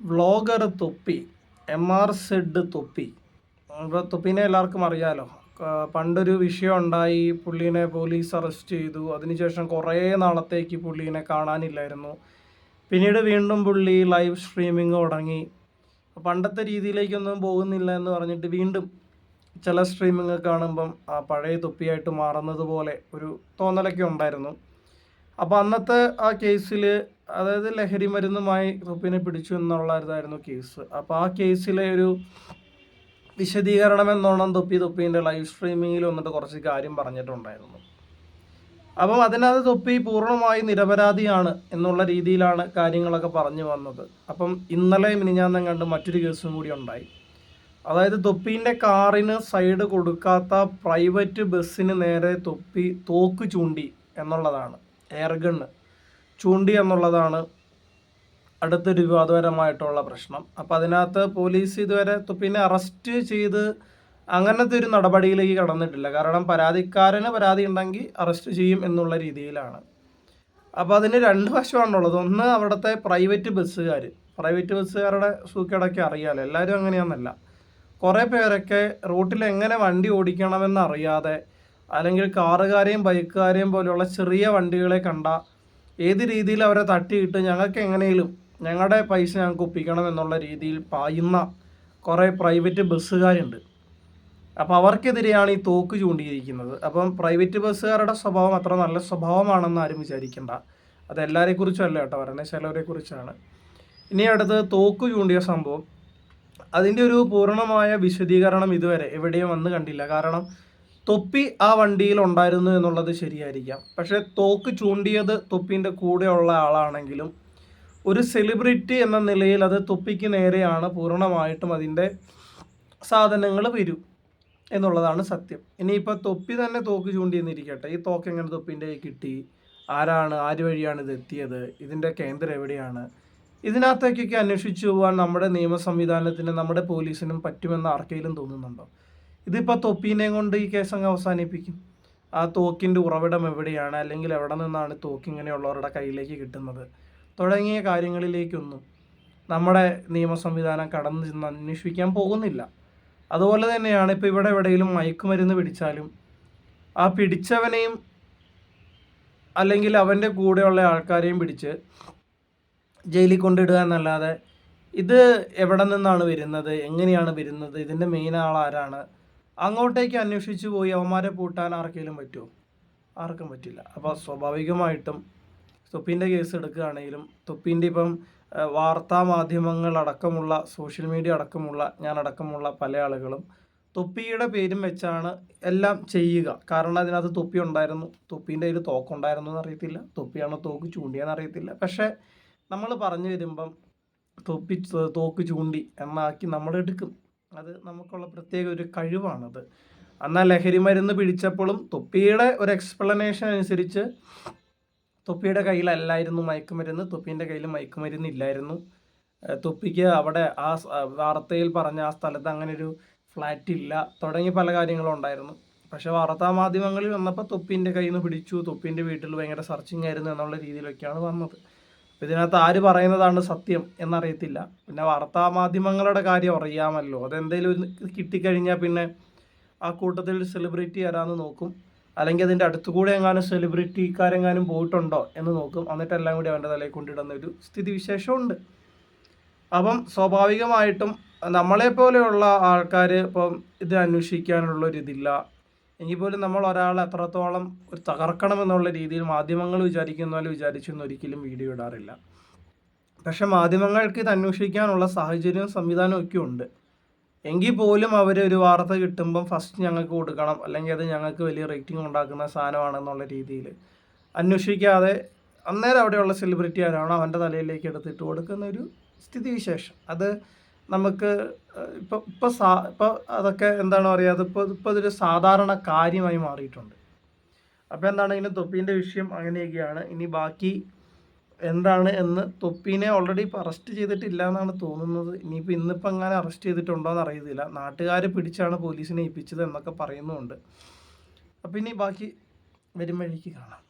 Vlogger തൊപ്പി M R Z തൊപ്പി. തൊപ്പിനെ എല്ലാവർക്കും അറിയാലോ. പണ്ടൊരു വിഷയം ഉണ്ടായി പുള്ളീനെ പോലീസ് അറസ്റ്റ് ചെയ്തു. അതിനുശേഷം കുറേ നാളത്തേക്ക് പുള്ളീനെ കാണാനില്ലായിരുന്നു. പിന്നീട് വീണ്ടും പുള്ളി ലൈവ് സ്ട്രീമിംഗ് തുടങ്ങി. പണ്ടത്തെ രീതിയിലേക്കൊന്നും പോകുന്നില്ല എന്ന് പറഞ്ഞിട്ട് വീണ്ടും ചില സ്ട്രീമിംഗ് കാണുമ്പം ആ പഴയ തൊപ്പിയായിട്ട് മാറുന്നത് പോലെ ഒരു തോന്നലൊക്കെ ഉണ്ടായിരുന്നു. അപ്പോൾ അന്നത്തെ ആ കേസിൽ അതായത് ലഹരി മരുന്നുമായി റുബിനെ പിടിച്ചു എന്നുള്ളതായിരുന്നു കേസ്. അപ്പോൾ ആ കേസിലെ ഒരു വിശദീകരണം എന്നോണം തൊപ്പി തൊപ്പീന്റെ ലൈവ് സ്ട്രീമിങ്ങിൽ വന്നിട്ട് കുറച്ച് കാര്യം പറഞ്ഞിട്ടുണ്ടായിരുന്നു. അപ്പം അതിനകത്ത് തൊപ്പി പൂർണമായി നിരപരാധിയാണ് എന്നുള്ള രീതിയിലാണ് കാര്യങ്ങളൊക്കെ പറഞ്ഞു വന്നത്. അപ്പം ഇന്നലെ മിനിഞ്ഞാന്നും കണ്ട് മറ്റൊരു കേസും കൂടി ഉണ്ടായി. അതായത് തൊപ്പീന്റെ കാറിന് സൈഡ് കൊടുക്കാത്ത പ്രൈവറ്റ് ബസ്സിന് നേരെ തൊപ്പി തോക്ക് ചൂണ്ടി എന്നുള്ളതാണ്. എയർഗണ്ണ് ചൂണ്ടി എന്നുള്ളതാണ് അടുത്തൊരു വിവാദപരമായിട്ടുള്ള പ്രശ്നം. അപ്പം അതിനകത്ത് പോലീസ് ഇതുവരെ പിന്നെ അറസ്റ്റ് ചെയ്ത് അങ്ങനത്തെ ഒരു നടപടിയിലേക്ക് കടന്നിട്ടില്ല. കാരണം പരാതിക്കാരന് പരാതി ഉണ്ടെങ്കിൽ അറസ്റ്റ് ചെയ്യും എന്നുള്ള രീതിയിലാണ്. അപ്പോൾ അതിന് രണ്ട് വശമാണുള്ളത്. ഒന്ന് അവിടുത്തെ പ്രൈവറ്റ് ബസ്സുകാർ. പ്രൈവറ്റ് ബസ്സുകാരുടെ സൂക്കേടൊക്കെ അറിയാമല്ലോ എല്ലാവരും അങ്ങനെയാണെന്നല്ല കുറേ പേരൊക്കെ റൂട്ടിൽ എങ്ങനെ വണ്ടി ഓടിക്കണമെന്ന് അറിയാതെ അല്ലെങ്കിൽ കാറുകാരെയും ബൈക്കുകാരെയും പോലെയുള്ള ചെറിയ വണ്ടികളെ കണ്ട ഏത് രീതിയിൽ അവരെ തട്ടിയിട്ട് ഞങ്ങൾക്ക് എങ്ങനെയും ഞങ്ങളുടെ പൈസ ഞങ്ങൾക്ക് ഒപ്പിക്കണം എന്നുള്ള രീതിയിൽ പായുന്ന കുറേ പ്രൈവറ്റ് ബസ്സുകാരുണ്ട്. അപ്പോൾ അവർക്കെതിരെയാണ് ഈ തോക്ക് ചൂണ്ടിയിരിക്കുന്നത്. അപ്പം പ്രൈവറ്റ് ബസ്സുകാരുടെ സ്വഭാവം അത്ര നല്ല സ്വഭാവമാണെന്ന് ആരും വിചാരിക്കണ്ട. അത് എല്ലാവരെക്കുറിച്ചല്ല കേട്ടോ പറയുന്നത്. ചിലവരെ കുറിച്ചാണ് ഇനി അടുത്ത് തോക്ക് ചൂണ്ടിയ സംഭവം. അതിന്റെ ഒരു പൂർണമായ വിശദീകരണം ഇതുവരെ എവിടെയും വന്ന് കണ്ടില്ല. കാരണം തൊപ്പി ആ വണ്ടിയിൽ ഉണ്ടായിരുന്നു എന്നുള്ളത് ശരിയായിരിക്കാം. പക്ഷേ തോക്ക് ചൂണ്ടിയത് തൊപ്പിന്റെ കൂടെയുള്ള ആളാണെങ്കിലും ഒരു സെലിബ്രിറ്റി എന്ന നിലയിൽ അത് തൊപ്പിക്ക് നേരെയാണ് പൂർണമായിട്ടും അതിന്റെ സാധനങ്ങൾ വരും എന്നുള്ളതാണ് സത്യം. ഇനിയിപ്പോൾ തൊപ്പി തന്നെ തോക്ക് ചൂണ്ടി എന്നിരിക്കട്ടെ ഈ തോക്ക് എങ്ങനെ തൊപ്പിന്റെ കിട്ടി? ആരാണ്? ആര് വഴിയാണ് ഇത് എത്തിയത്? ഇതിന്റെ കേന്ദ്രം എവിടെയാണ്? ഇതിനകത്തേക്കൊക്കെ അന്വേഷിച്ചു പോകാൻ നമ്മുടെ നിയമ സംവിധാനത്തിന് നമ്മുടെ പോലീസിനും പറ്റുമെന്ന് ആർക്കെങ്കിലും തോന്നുന്നുണ്ടോ? ഇതിപ്പോൾ തൊപ്പീനെയും കൊണ്ട് ഈ കേസ് അങ്ങ് അവസാനിപ്പിക്കും. ആ തോക്കിന്റെ ഉറവിടം എവിടെയാണ്? അല്ലെങ്കിൽ എവിടെ നിന്നാണ് തോക്ക് ഇങ്ങനെയുള്ളവരുടെ കയ്യിലേക്ക് കിട്ടുന്നത്? തുടങ്ങിയ കാര്യങ്ങളിലേക്കൊന്നും നമ്മുടെ നിയമ സംവിധാനം കടന്നു ചെന്ന് അന്വേഷിക്കാൻ പോകുന്നില്ല. അതുപോലെ തന്നെയാണ് ഇപ്പോൾ ഇവിടെ എവിടെയെങ്കിലും മയക്കുമരുന്ന് പിടിച്ചാലും ആ പിടിച്ചവനെയും അല്ലെങ്കിൽ അവന്റെ കൂടെയുള്ള ആൾക്കാരെയും പിടിച്ച് ജയിലിൽ കൊണ്ടിടുക എന്നല്ലാതെ ഇത് എവിടെ നിന്നാണ് വരുന്നത്? എങ്ങനെയാണ് വരുന്നത്? ഇതിന്റെ മെയിൻ ആൾ ആരാണ് അങ്ങോട്ടേക്ക് അന്വേഷിച്ച് പോയി അവന്മാരെ പൂട്ടാൻ ആർക്കെങ്കിലും പറ്റുമോ? ആർക്കും പറ്റില്ല. അപ്പോൾ സ്വാഭാവികമായിട്ടും തൊപ്പിന്റെ കേസ് എടുക്കുകയാണെങ്കിലും തൊപ്പിന്റെ ഇപ്പം വാർത്താ മാധ്യമങ്ങൾ അടക്കമുള്ള സോഷ്യൽ മീഡിയ അടക്കമുള്ള ഞാൻ അടക്കമുള്ള പല ആളുകളും തൊപ്പിയുടെ പേരും വെച്ചാണ് എല്ലാം ചെയ്യുക. കാരണം അതിനകത്ത് തൊപ്പി ഉണ്ടായിരുന്നു. തൊപ്പീന്റെ കയ്യിൽ തോക്കുണ്ടായിരുന്നു എന്നറിയത്തില്ല. തൊപ്പിയാണോ തോക്ക് ചൂണ്ടിയെന്ന് അറിയത്തില്ല പക്ഷേ നമ്മൾ പറഞ്ഞു വരുമ്പം തൊപ്പി തോക്ക് ചൂണ്ടി എന്നാക്കി നമ്മൾ എടുക്കും. അത് നമുക്കുള്ള പ്രത്യേക ഒരു കഴിവാണത്. എന്നാൽ ലഹരി മരുന്ന് പിടിച്ചപ്പോഴും തൊപ്പിയുടെ ഒരു എക്സ്പ്ലനേഷൻ അനുസരിച്ച് തൊപ്പിയുടെ കയ്യിലല്ലായിരുന്നു മയക്കുമരുന്ന്. തൊപ്പീന്റെ കയ്യിൽ മയക്കുമരുന്ന് ഇല്ലായിരുന്നു. തൊപ്പിക്ക് അവിടെ ആ വാർത്തയിൽ പറഞ്ഞ ആ സ്ഥലത്ത് അങ്ങനെ ഒരു ഫ്ലാറ്റ് ഇല്ല തുടങ്ങി പല കാര്യങ്ങളും ഉണ്ടായിരുന്നു. പക്ഷേ വാർത്താ മാധ്യമങ്ങളിൽ വന്നപ്പോൾ തൊപ്പീന്റെ കയ്യിൽ നിന്ന് പിടിച്ചു. തൊപ്പീന്റെ വീട്ടിൽ ഭയങ്കര സെർച്ചിങ് ആയിരുന്നു എന്നുള്ള രീതിയിലൊക്കെയാണ് വന്നത്. അപ്പോൾ ഇതിനകത്ത് ആര് പറയുന്നതാണ് സത്യം എന്നറിയത്തില്ല. പിന്നെ വാർത്താ മാധ്യമങ്ങളുടെ കാര്യം അറിയാമല്ലോ. അതെന്തെങ്കിലും ഒരു കിട്ടിക്കഴിഞ്ഞാൽ പിന്നെ ആ കൂട്ടത്തിൽ സെലിബ്രിറ്റി ആരാന്ന് നോക്കും. അല്ലെങ്കിൽ അതിന്റെ അടുത്തുകൂടെ എങ്ങാനും സെലിബ്രിറ്റിക്കാരെങ്ങാനും പോയിട്ടുണ്ടോ എന്ന് നോക്കും. എന്നിട്ട് എല്ലാം കൂടി അവന്റെ തലയിൽ കൊണ്ടിടുന്ന ഒരു സ്ഥിതിവിശേഷമുണ്ട്. അപ്പം സ്വാഭാവികമായിട്ടും നമ്മളെ പോലെയുള്ള ആൾക്കാർ ഇപ്പം ഇത് അന്വേഷിക്കാനുള്ള ഒരു ഇതില്ല. എങ്കിൽ പോലും നമ്മൾ ഒരാളെ എത്രത്തോളം ഒരു തകർക്കണമെന്നുള്ള രീതിയിൽ മാധ്യമങ്ങൾ വിചാരിക്കുന്ന പോലെ വിചാരിച്ചൊന്നും ഒരിക്കലും വീഡിയോ ഇടാറില്ല. പക്ഷെ മാധ്യമങ്ങൾക്ക് ഇത് അന്വേഷിക്കാനുള്ള സാഹചര്യവും സംവിധാനവും ഒക്കെ ഉണ്ട്. എങ്കിൽ പോലും അവർ ഒരു വാർത്ത കിട്ടുമ്പം ഫസ്റ്റ് ഞങ്ങൾക്ക് കൊടുക്കണം. അല്ലെങ്കിൽ അത് ഞങ്ങൾക്ക് വലിയ റേറ്റിംഗ് ഉണ്ടാക്കുന്ന സാധനമാണെന്നുള്ള രീതിയിൽ അന്വേഷിക്കാതെ അന്നേരം അവിടെയുള്ള സെലിബ്രിറ്റി ആരാണോ അവന്റെ തലയിലേക്ക് എടുത്തിട്ട് കൊടുക്കുന്ന ഒരു സ്ഥിതിവിശേഷം. അത് നമുക്ക് ഇപ്പോൾ ഇപ്പോൾ സാ ഇപ്പോൾ അതൊക്കെ എന്താണോ പറയുക അതിപ്പോൾ ഇപ്പോൾ ഇതൊരു സാധാരണ കാര്യമായി മാറിയിട്ടുണ്ട്. അപ്പോൾ എന്താണ് ഇനി തൊപ്പീന്റെ വിഷയം അങ്ങനെയൊക്കെയാണ്. ഇനി ബാക്കി എന്താണ് എന്ന് തൊപ്പീനെ ഓൾറെഡി ഇപ്പോൾ അറസ്റ്റ് ചെയ്തിട്ടില്ല എന്നാണ് തോന്നുന്നത്. ഇനിയിപ്പോൾ ഇന്നിപ്പോൾ അങ്ങനെ അറസ്റ്റ് ചെയ്തിട്ടുണ്ടോ എന്ന് അറിയത്തില്ല. നാട്ടുകാർ പിടിച്ചാണ് പോലീസിനെ ഏൽപ്പിച്ചത് എന്നൊക്കെ പറയുന്നുമുണ്ട് അപ്പോൾ ഇനി ബാക്കി വരും വഴിക്ക് കാണാം.